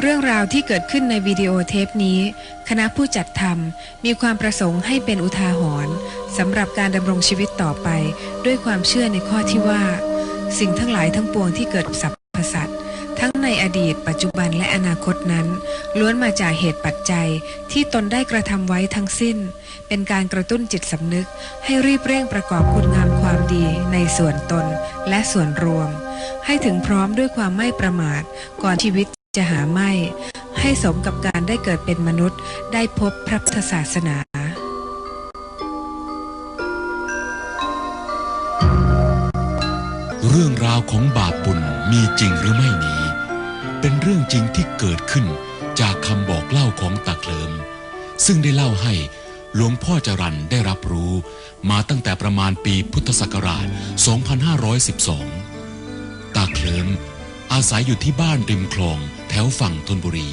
เรื่องราวที่เกิดขึ้นในวิดีโอเทปนี้ คณะผู้จัดทำมีความประสงค์ให้เป็นอุทาหรณ์สำหรับการดำรงชีวิตต่อไปด้วยความเชื่อในข้อที่ว่า สิ่งทั้งหลายทั้งปวงที่เกิดกับพสัตทั้งในอดีต ปัจจุบันและอนาคตนั้น ล้วนมาจากเหตุปัจจัยที่ตนได้กระทำไว้ทั้งสิ้น เป็นการกระตุ้นจิตสำนึก ให้รีบเร่งประกอบคุณงามความดีในส่วนตนและส่วนรวม ให้ถึงพร้อมด้วยความไม่ประมาทก่อนชีวิต จะหาไม่ ให้สมกับการได้เกิดเป็นมนุษย์ได้พบพระพุทธศาสนาเรื่องราวของบาปบุญมีจริงหรือไม่นี้ เป็นเรื่องจริงที่เกิดขึ้นจากคำบอกเล่าของตาเคลิม ซึ่งได้เล่าให้หลวงพ่อจรันได้รับรู้ มาตั้งแต่ประมาณปีพุทธศักราช 2512ตาเคลิมอาศัยอยู่ที่บ้านริมคลอง แถวฝั่งธนบุรี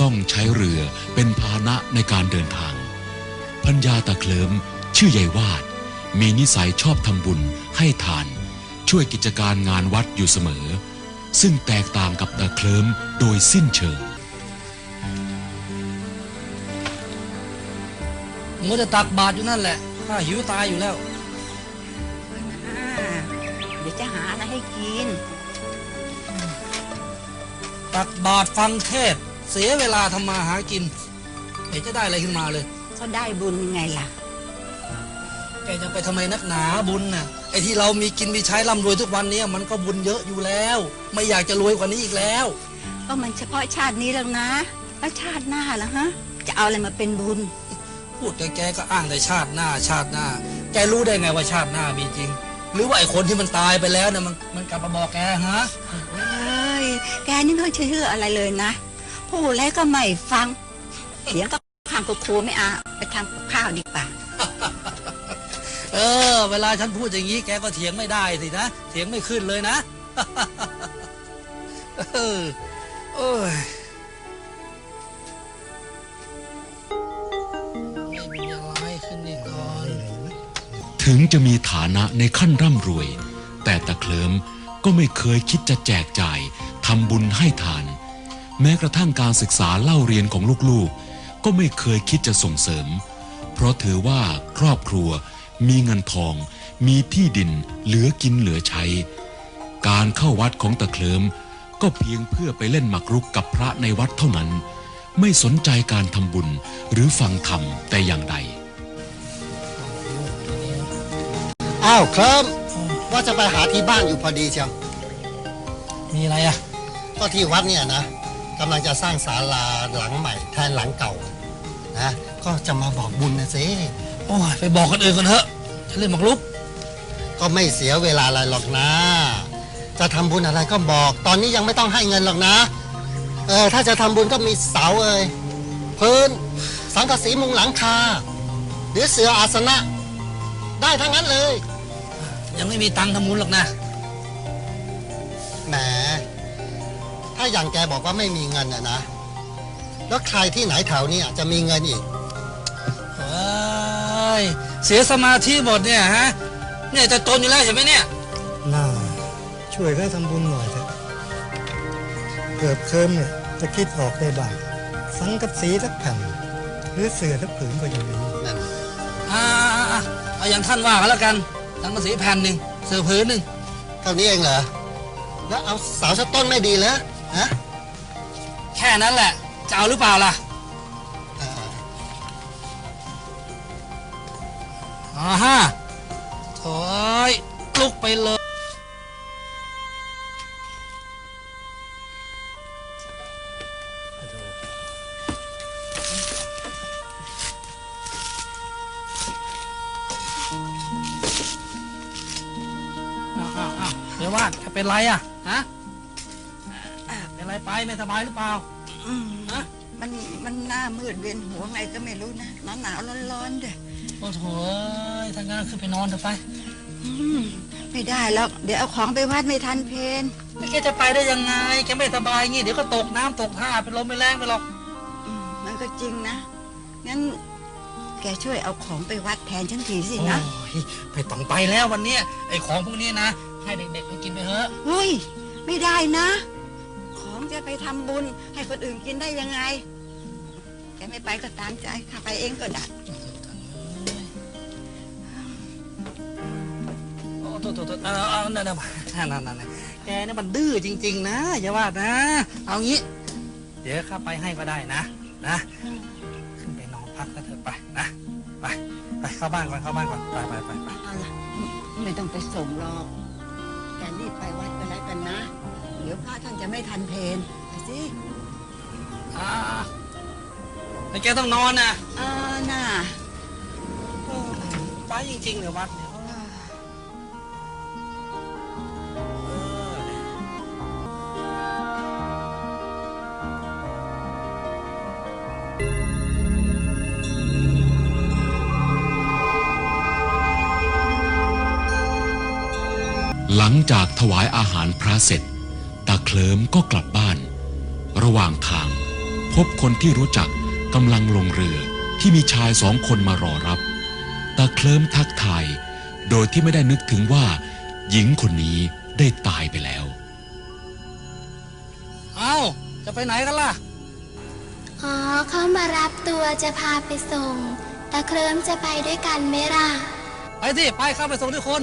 ต้องใช้เรือเป็นพาหนะในการเดินทาง พัญญาตาเคลิมชื่อยายวาด มีนิสัยชอบทำบุญให้ทาน ช่วยกิจการงานวัดอยู่เสมอ ซึ่งแตกต่างกับตาเคลิมโดยสิ้นเชิงมัวจะตักบาตรอยู่นั่นแหละข้าหิวตายอยู่แล้วอ่าเดี๋ยวจะหาอะไรให้กิน ตักบาตรฟังเทศน์เสียเวลาทำมาหากินเดี๋ยวจะได้อะไรขึ้นมาเลย ก็ได้บุญไงล่ะ แกจะไปทำไมนักหนาบุญน่ะไอ้ที่เรามีกินมีใช้ร่ำรวยทุกวันเนี้ยมันก็บุญเยอะอยู่แล้ว ไม่อยากจะรวยกว่านี้อีกแล้ว ก็มันเฉพาะชาตินี้แล้วนะ แล้วชาติหน้าล่ะฮะ จะเอาอะไรมาเป็นบุญ พูดแกแกก็อ้างแต่ชาติหน้า ชาติหน้า แกรู้ได้ไงว่าชาติหน้ามีจริง หรือว่าไอ้คนที่มันตายไปแล้วเนี่ยมันมันกลับมาบอกแกฮะเอ้ย แกนี่ไม่เชื่ออะไรเลยนะพูดแล้วก็ไม่ฟังเถียงก็ข้างครูไม่เอาไปทำกับข้าวดีกว่าเออ เวลาฉันพูดอย่างนี้แกก็เถียงไม่ได้สินะเถียงไม่ขึ้นเลยนะเออโอ้ยไม่มีอะไรขึ้นนี่ก่อนถึงจะมีฐานะในขั้นร่ำรวย แต่ตาเคลิม ก็ไม่เคยคิดจะแจกจ่ายทำบุญให้ทาน แม้กระทั่งการศึกษาเล่าเรียนของลูกๆ ก็ไม่เคยคิดจะส่งเสริม เพราะถือว่าครอบครัว มีเงินทอง มีที่ดินเหลือกินเหลือใช้ การเข้าวัดของตาเคลิมก็เพียงเพื่อไปเล่นหมากรุกกับพระในวัดเท่านั้น ไม่สนใจการทำบุญหรือฟังธรรมแต่อย่างใด อ้าวครับ ว่าจะไปหาที่บ้านอยู่พอดีเชียว มีอะไรอะ ก็ที่วัดเนี่ยนะกำลังจะสร้างศาลาหลังใหม่แทนหลังเก่านะ ก็จะมาบอกบุญนะสิโอ้ยไปบอกคนอื่นกันเถอะฉันเล่นหมากรุกก็ไม่เสียเวลาอะไรหรอกนะ จะทำบุญอะไรก็บอก ตอนนี้ยังไม่ต้องให้เงินหรอกนะ เออถ้าจะทำบุญก็มีเสาเอ่ยพื้น สังกะสีมุงหลังคา หรือเสืออาสนะ ได้ทั้งนั้นเลย ยังไม่มีตังค์ทำบุญหรอกนะ แหม ถ้าอย่างแกบอกว่าไม่มีเงินอะนะ แล้วใครที่ไหนแถวเนี้จะมีเงินอีก เฮ้ย เสียสมาธิหมดเนี่ยฮะ เนี่ยจะจนอยู่แล้วใช่ไหมเนี่ย น่า ช่วยเขาทำบุญหน่อยเถอะเกิดเคิมเนี่ยจะคิดออกได้บ้างสังกัดสีสักแผ่นหรือเสือสักผืนก็ยังดีนั่นอ่าอ่าเอาอย่างท่านว่ากันแล้วกัน สังกะสีแผ่นหนึ่งเสือผืนหนึ่งเท่านี้เองเหรอ แล้วเอาเสาสักต้นไม่ดีเหรอฮะแค่นั้นแหละ จะเอาหรือเปล่าล่ะอ่าอ่าฮะโถยลุกไปเลย วอ้าวเดี๋ยวว่าแกเป็นไรอะฮะเป็นไรไปไม่สบายหรือเปล่าอืมฮะมันมันหน้ามืดเวียนหัวไงก็ไม่รู้นะหนาวหนาวร้อนร้อนๆด้วยโอ้โถยทางงานขึ้นไปนอนเถอะไปอืมไม่ได้แล้วเดี๋ยวเอาของไปวัดไม่ทันเพนแกจะไปได้ยังไงแกไม่สบายงี้เดี๋ยวก็ตกน้ำตกท่าเป็นลมเป็นแรงไปหรอกอืมมันก็จริงนะงั้นแกช่วยเอาของไปวัดแทนฉันทีสินะโอ้ยไปต้องไปแล้ววันเนี้ยไอ้ของพวกนี้นะ ให้เด็กๆไปกินไปเถอะเฮ้ย ไม่ได้นะ ของจะไปทำบุญ ให้คนอื่นกินได้ยังไง แกไม่ไปก็ตามใจข้าไปเองก็ได้โอ้โถโถโถเอาเอานั่นนั่นนั่นนั่นนั่นแกนี่มันดื้อจริง ๆ นะอย่าว่านะ เอางี้ เดี๋ยวข้าไปให้ก็ได้นะ นะ ขึ้นไปนอนพักกันเถอะไปนะ ไป ไปเข้าบ้านก่อนเข้าบ้านก่อน ไปไปไปไป เอาล่ะไม่ต้องไปส่งหรอก แกรีบไปวัดก็แล้วกันนะ เดี๋ยวพระท่านจะไม่ทันเพลนไปสิอ่าแต่แกต้องนอนนะ เออน่ะโอ้ไปจริงๆเลยวัดเนี่ย งจากถวายอาหารพระเสร็จ ตาเคลิมก็กลับบ้าน ระหว่างทาง พบคนที่รู้จักกำลังลงเรือที่มีชายสองคนมารอรับ ตาเคลิมทักทาย โดยที่ไม่ได้นึกถึงว่า หญิงคนนี้ได้ตายไปแล้ว เอ้าจะไปไหนกันล่ะ อ๋อเขามารับตัวจะพาไปส่ง ตาเคลิ้มจะไปด้วยกันไหมล่ะ ไปสิไปเข้าไปส่งทุกคน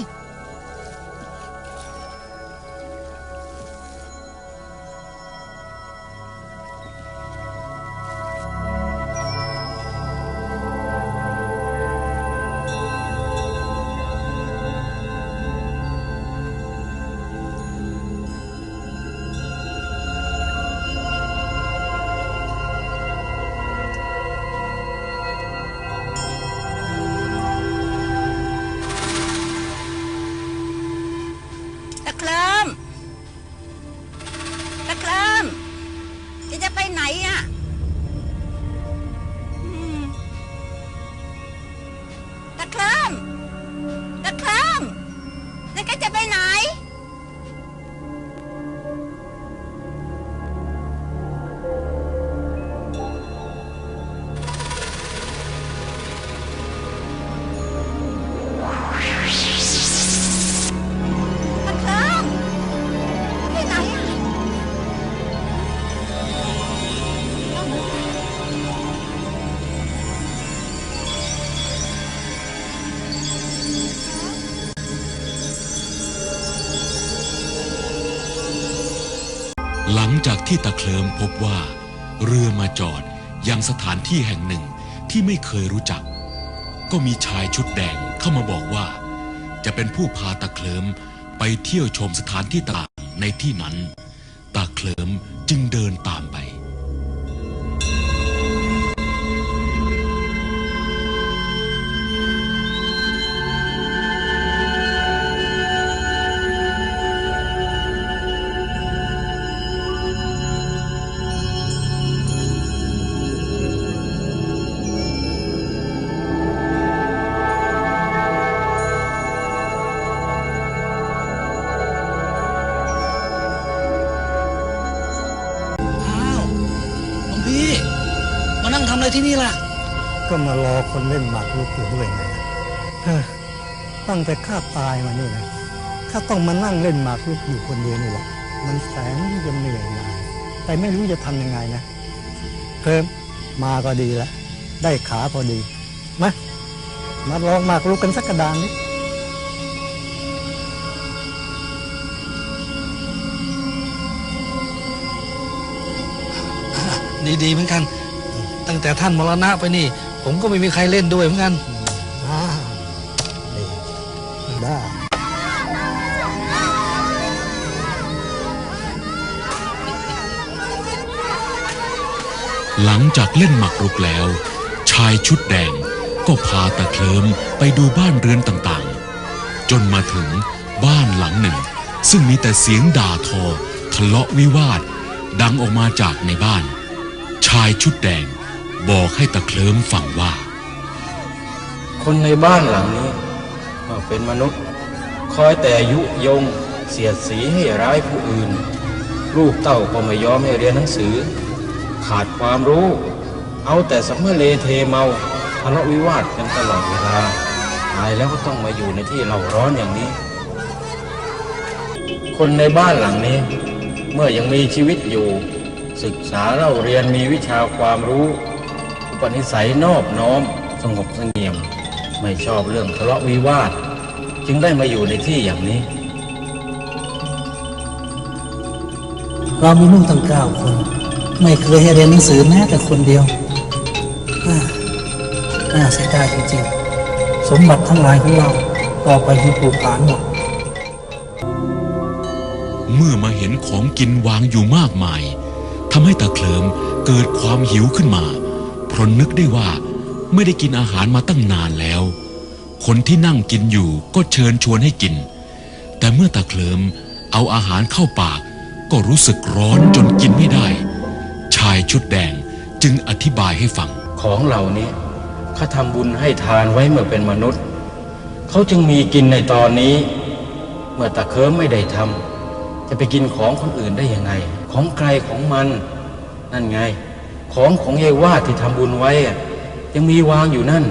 พบว่า เรือมาจอดยังสถานที่แห่งหนึ่งที่ไม่เคยรู้จัก ก็มีชายชุดแดงเข้ามาบอกว่า จะเป็นผู้พาตะเคลิมไปเที่ยวชมสถานที่ต่างในที่นั้น ตาเคลิมจึงเดินตามไป ทำอะไรที่นี่ล่ะ ก็มารอคนเล่นหมากรุกอยู่ด้วยไงเฮ้อตั้งแต่ข้าตายมานี่นะข้าต้องมานั่งเล่นหมากรุกอยู่คนเดียวนี่แหละ มันแสนที่จะเหนื่อยหน่ายแต่ไม่รู้จะทำยังไงนะเพิ่มมาก็ดีละได้ขาพอดี มามาลองหมากรุกกันสักกระดานนี้ดีๆเหมือนกัน ตั้งแต่ท่านมรณะไปนี่ ผมก็ไม่มีใครเล่นด้วยเหมือนกันอ่าดีได้หลังจากเล่นหมากรุกแล้ว ชายชุดแดงก็พาตาเคลิมไปดูบ้านเรือนต่างๆ จนมาถึงบ้านหลังหนึ่ง ซึ่งมีแต่เสียงด่าทอ ทะเลาะวิวาท ดังออกมาจากในบ้าน ชายชุดแดง บอกให้ตาเคลิมฟังว่า คนในบ้านหลังนี้เป็นมนุษย์ คอยแต่ยุยงเสียดสีให้ร้ายผู้อื่น ลูกเต้าก็ไม่ยอมให้เรียนหนังสือ ขาดความรู้ เอาแต่สัมเลเทเมาทะเลาะวิวาทกันตลอดเวลาตายแล้วก็ต้องมาอยู่ในที่เราร้อนอย่างนี้ คนในบ้านหลังนี้ เมื่อยังมีชีวิตอยู่ ศึกษาเล่าเรียนมีวิชาความรู้ ปนิสัยนอบน้อม สงบเสงี่ยม ไม่ชอบเรื่องทะเลาะวิวาท จึงได้มาอยู่ในที่อย่างนี้ เรามีลูกตั้งเก้าคน ไม่เคยให้เรียนหนังสือแม้แต่คนเดียวอ่าน่าเสียดายจริงๆ สมบัติทั้งหลายของเราต่อไปคือปลูกผลาญหมดเมื่อมาเห็นของกินวางอยู่มากมายทำให้ตาเคลิมเกิดความหิวขึ้นมาเพ ราะนึกได้ว่าไม่ได้กินอาหารมาตั้งนานแล้ว คนที่นั่งกินอยู่ก็เชิญชวนให้กิน แต่เมื่อตาเคลิมเอาอาหารเข้าปาก ก็รู้สึกร้อนจนกินไม่ได้ ชายชุดแดงจึงอธิบายให้ฟัง ของเหล่านี้ข้าทำบุญให้ทานไว้เมื่อเป็นมนุษย์ เขาจึงมีกินในตอนนี้ เมื่อตะเคิมไม่ได้ทำจะไปกินของคนอื่นได้ยังไง ของใครของมัน นั่นไง ของของยายวาดที่ทำบุญไว้ ยังมีวางอยู่นั่น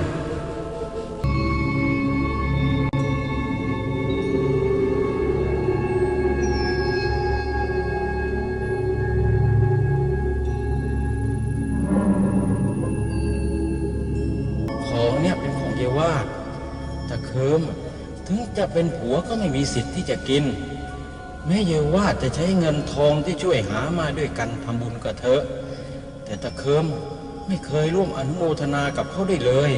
ของเนี่ยเป็นของเยวาดแต่เคิมถึงจะเป็นผัวก็ไม่มีสิทธิ์ที่จะกิน แม้เยาวาจะใช้เงินทองที่ช่วยหามาด้วยกันทำบุญก็เถอะ แต่ตะเคิมไม่เคยร่วมอนุโมทนากับเขาได้เลย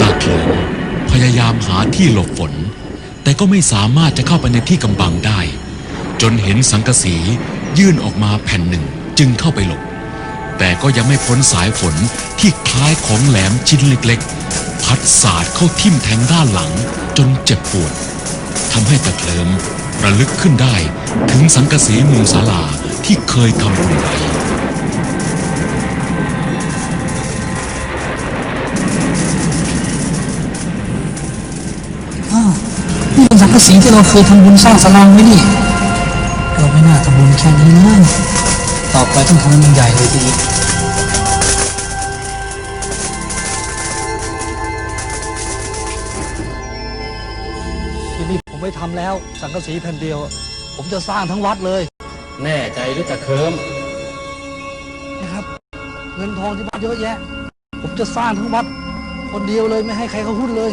ตาเคิมพยายามหาที่หลบฝน แต่ก็ไม่สามารถจะเข้าไปในที่กำบังได้ จนเห็นสังกะสียื่นออกมาแผ่นหนึ่งจึงเข้าไปหลบ แต่ก็ยังไม่พ้นสายฝนที่คล้ายของแหลมชิ้นเล็กๆ พัดสาดเข้าทิ่มแทงด้านหลังจนเจ็บปวดทำให้ตะเคลิมระลึกขึ้นได้ถึงสังกะสีมุงศาลาที่เคยทำบุญไว้อ้าวนี่เป็นสังกะสีที่เราเคยทำบุญสร้างสลางไว้นี่ ไม่น่าทำบุญแค่นี้นะต่อไปต้องทำให้มันใหญ่เลยทีเดียวทีนี้ผมไม่ทำแล้ว สังกะสีแผ่นเดียว ผมจะสร้างทั้งวัดเลย แน่ใจหรือตะเคิมนะครับ เงินทองที่บ้านเยอะแยะ ผมจะสร้างทั้งวัด คนเดียวเลยไม่ให้ใครเขาหุ้นเลย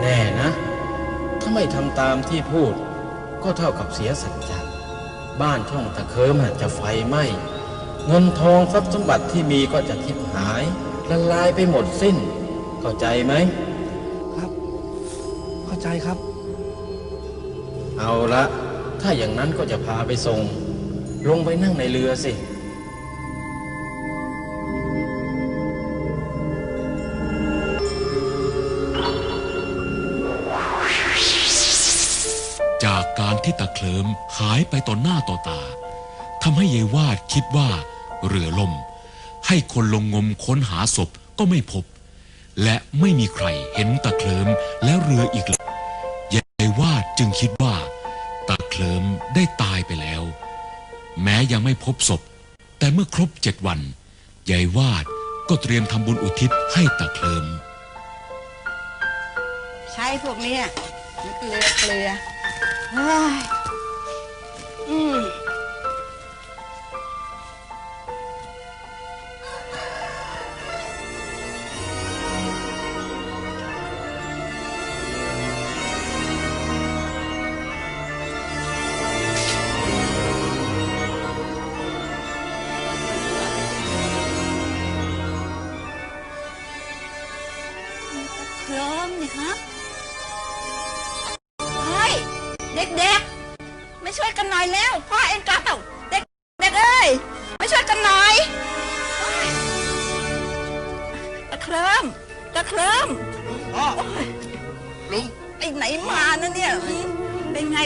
แน่นะ ถ้าไม่ทำตามที่พูด ก็เท่ากับเสียสัจจะ บ้านช่องตะเคิมน่ะจะไฟไหม้เงินทองทรัพย์สมบัติที่มีก็จะทิพหายละลายไปหมดสิ้น เข้าใจไหมครับ เข้าใจครับ เอาละถ้าอย่างนั้นก็จะพาไปส่ง ลงไปนั่งในเรือสิ การที่ตะเคลิมหายไปต่อหน้าต่อตาทำให้ยายวาดคิดว่า เรือล่ม ให้คนลงงมค้นหาศพก็ไม่พบ และไม่มีใครเห็นตะเคลิมและเรืออีกเลยยายวาดจึงคิดว่า ตะเคลิมได้ตายไปแล้ว แม้ยังไม่พบศพ แต่เมื่อครบเจ็ดวันยายวาดก็เตรียมทำบุญอุทิศให้ตะเคลิม ใช้พวกนี้เกลือเกลือ เฮ้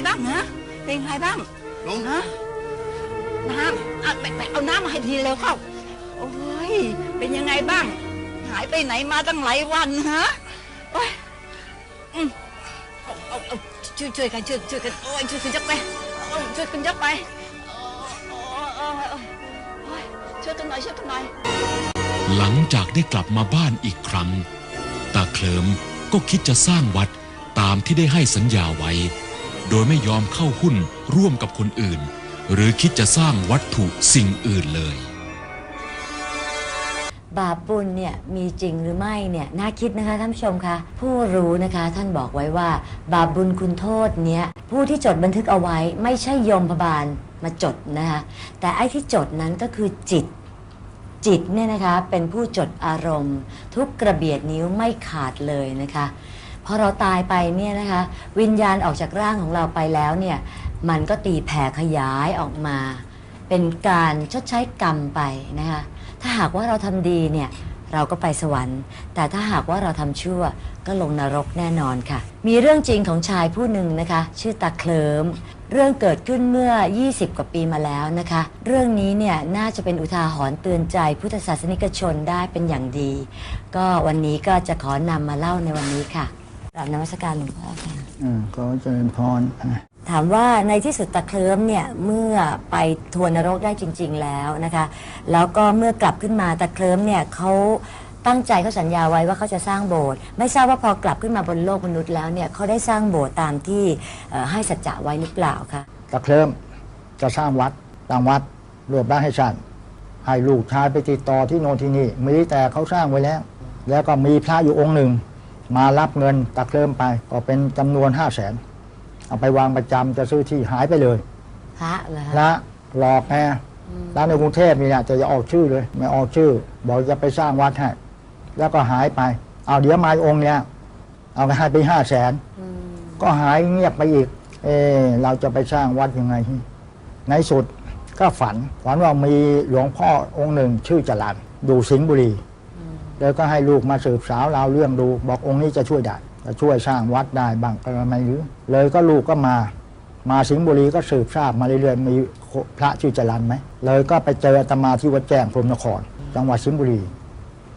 บ้างฮะเป็นไงบ้างลุงฮะน้ำเอาไปไปเอาน้ำมาให้ทีเร็วเข้าโอ้ยเป็นยังไงบ้าง หายไปไหนมาตั้งหลายวันฮะโอ้ยอืมเอาเอาเอาช่วยช่วยกันช่วยช่วยกันโอ้ยช่วยกันยกไปโอ้ยช่วยกันยกไปโอ้ยโอ้ยโอ้ยโอ้ยช่วยกันหน่อยช่วยกันหน่อยหลังจากได้กลับมาบ้านอีกครั้ง ตาเคลิมก็คิดจะสร้างวัดตามที่ได้ให้สัญญาไว้ โดยไม่ยอมเข้าหุ้นร่วมกับคนอื่น หรือคิดจะสร้างวัตถุสิ่งอื่นเลย บาปบุญเนี่ยมีจริงหรือไม่เนี่ยน่าคิดนะคะท่านผู้ชมคะผู้รู้นะคะท่านบอกไว้ว่า บาปบุญคุณโทษเนี่ยผู้ที่จดบันทึกเอาไว้ไม่ใช่โยมพบาลมาจดนะคะแต่ไอ้ที่จดนั้นก็คือจิตจิตเนี่ยนะคะเป็นผู้จดอารมณ์ ทุกกระเบียดนิ้วไม่ขาดเลยนะคะ พอเราตายไปเนี่ยนะคะ วิญญาณออกจากร่างของเราไปแล้วเนี่ยมันก็ตีแผ่ขยายออกมา เป็นการชดใช้กรรมไปนะคะถ้าหากว่าเราทำดีเนี่ยเราก็ไปสวรรค์ แต่ถ้าหากว่าเราทำชั่วก็ลงนรกแน่นอนค่ะ มีเรื่องจริงของชายผู้หนึ่งนะคะ ชื่อตาเคลิมเรื่องเกิดขึ้นเมื่อ 20 กว่าปีมาแล้วนะคะ เรื่องนี้เนี่ยน่าจะเป็นอุทาหรณ์เตือนใจพุทธศาสนิกชนได้เป็นอย่างดี ก็วันนี้ก็จะขอนำมาเล่าในวันนี้ค่ะ กราบนมัสการหลวงพ่อค่ะอืมขอเจริญพรอะถามว่าในที่สุดตะเคลิ้มเนี่ย เมื่อไปทวนนรกได้จริง ๆ แล้วนะคะ แล้วก็เมื่อกลับขึ้นมาตะเคลิ้มเนี่ยเขาตั้งใจเขาสัญญาไว้ว่าเขาจะสร้างโบสถ์ไม่ทราบว่าพอกลับขึ้นมาบนโลกมนุษย์แล้วเนี่ยเขาได้สร้างโบสถ์ตามที่เอ่อให้สัจจะไว้หรือเปล่าคะตะเคลิมจะสร้างวัดสร้างวัดรวบได้ให้ชันให้ลูกชายไปติดต่อที่โนนที่นี่มีแต่เขาสร้างไว้แล้ว แล้วก็มีพระอยู่องค์หนึ่ง มารับเงินตะเคลิมไป ก็เป็นจำนวนห้าแสนเอาไปวางประจำจะซื้อที่หายไปเลยพระเหรอพคะระหลอกแน่ร้านในกรุงเทพนี่นะจะอย่าออกชื่อเลย ไม่ออกชื่อ บอกจะไปสร้างวัดให้แล้วก็หายไป เอาเดี๋ยวมาองค์เนี้ยเอาไปให้ไปห้าแสนอืมก็หายเงียบไปอีก เออเราจะไปสร้างวัดยังไง ในสุดก็ฝันฝันว่ามีหลวงพ่อองค์หนึ่งชื่อจรันอยู่สิงห์บุรี แล้วก็ให้ลูกมาสืบสาวราวเรื่องดู บอกองค์นี้จะช่วยได้จะช่วยสร้างวัดได้บ้างก็ไม่รู้เลยก็ลูกก็มา มาสิงห์บุรีก็สืบทราบมาเรื่อยๆมีพระชื่อจรันไหมเลยก็ไปเจอตมาที่วัดแจ้งพรมนคร จังหวัดสิงห์บุรี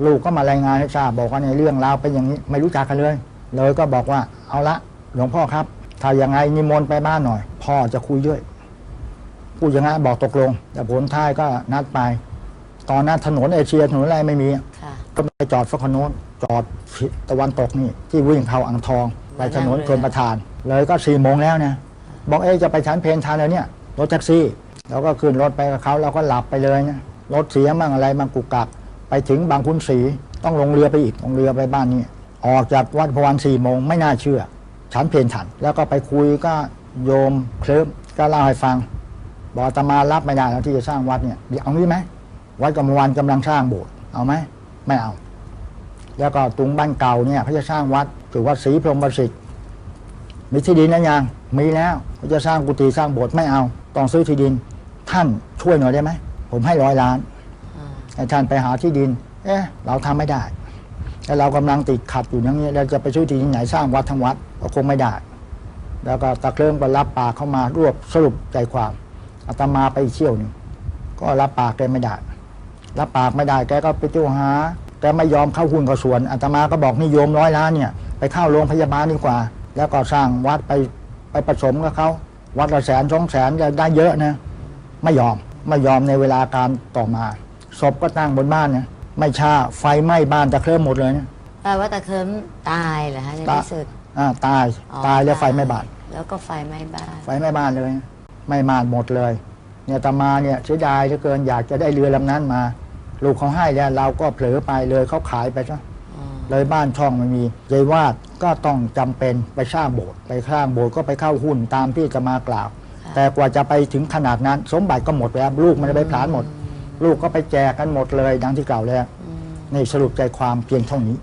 ลูกก็มารายงานให้ทราบบอกว่าในเรื่องราวเป็นอย่างนี้ไม่รู้จักกันเลย เลยก็บอกว่าเอาละหลวงพ่อครับ ถ้าอย่างไงนิมนต์ไปบ้านหน่อย พ่อจะคุยด้วยพูดอย่างนั้นบอกตกลง แต่ผลท้ายก็นัดไป ตอนนั้นถนนเอเชียถนนอะไรไม่มีค่ะ ก็ไปจอดฝั่งโน้นจอดตะวันตกนี่ที่วิ่งเข้าอ่างทอง ไปถนนชนประทาน เลยก็สี่โมงแล้วเนี่ยบอกเอ๊ะจะไปชั้นเพนทานแล้วเนี่ยรถแท็กซี่เราก็ขึ้นรถไปกับเขาเราก็หลับไปเลยนะรถเสียมั่งอะไรมั่งกุกกักไปถึงบางคุณศรีต้องลงเรือไปอีกลงเรือไปบ้านนี้ออกจากวัดพวันสี่โมงไม่น่าเชื่อ ฉันเพนทัน แล้วก็ไปคุยก็โยมเคลิ้มก็เล่าให้ฟัง บอกอาตมารับไม่ได้แล้วที่จะสร้างวัดเนี่ยเดี๋ยวเอางี้ไหมวัดกำมวันกำลังสร้างโบสถ์เอาไหม ไม่เอา แล้วก็ตรงบ้านเก่าเนี่ยเขาจะสร้างวัดถือว่าศรีพรหมประสิทธิ์มีที่ดินแล้วยังมีแล้วเขาจะสร้างกุฏิสร้างโบสถ์ไม่เอา ต้องซื้อที่ดิน ท่านช่วยหน่อยได้ไหมผมให้ร้อยล้านให้ท่านไปหาที่ดิน เอ๊ะเราทำไม่ได้แล้วเรากำลังติดขัดอยู่อย่างนี้เราจะไปซื้อที่ดินไหนสร้างวัดทั้งวัดก็คงไม่ได้ แล้วก็ตะเคริ่มก็รับปากเข้ามารวบสรุปใจความอาตมาไปเที่ยวหนึ่งก็รับปากแกไม่ได้ รับปากไม่ได้ แกก็ไปเที่ยวหา แกไม่ยอมเข้าหุ้นกับส่วนอาตมาก็บอกนิยมร้อยล้านเนี่ยไปเข้าโรงพยาบาลดีกว่า แล้วก็สร้างวัดไปไปผสมกับเขาวัดละแสนสองแสนจะได้เยอะนะไม่ยอมไม่ยอมในเวลาการต่อมาศพก็ตั้งบนบ้านเนี่ยไม่ช้าไฟไหม้บ้านตะเคริ่มหมดเลยเนี่ยแปลว่าตะเคลิ้มตายเหรอคะในตาที่สุดอ่าตายอ๋อตายแล้วไฟไหม้บ้านแล้วก็ไฟไหม้บ้าน ไฟไหม้บ้านเลยไหม้บ้านหมดเลย เนี่ยอาตมาเนี่ยเสียดายเหลือเกินอยากจะได้เรือลำนั้นมา ลูกเขาให้แล้วเราก็เผลอไปเลยเขาขายไปซะอ๋อเลยบ้านช่องไม่มียายวาดก็ต้องจำเป็นไปสร้างโบสถ์ไปสร้างโบสถ์ก็ไปเข้าหุ้นตามที่จะมากล่าว แต่กว่าจะไปถึงขนาดนั้น สมบัติก็หมดแล้วลูกมันไปผลาญหมด ลูกก็ไปแจกกันหมดเลยดังที่กล่าวแล้วอืมนี่สรุปใจความเพียงเท่านี้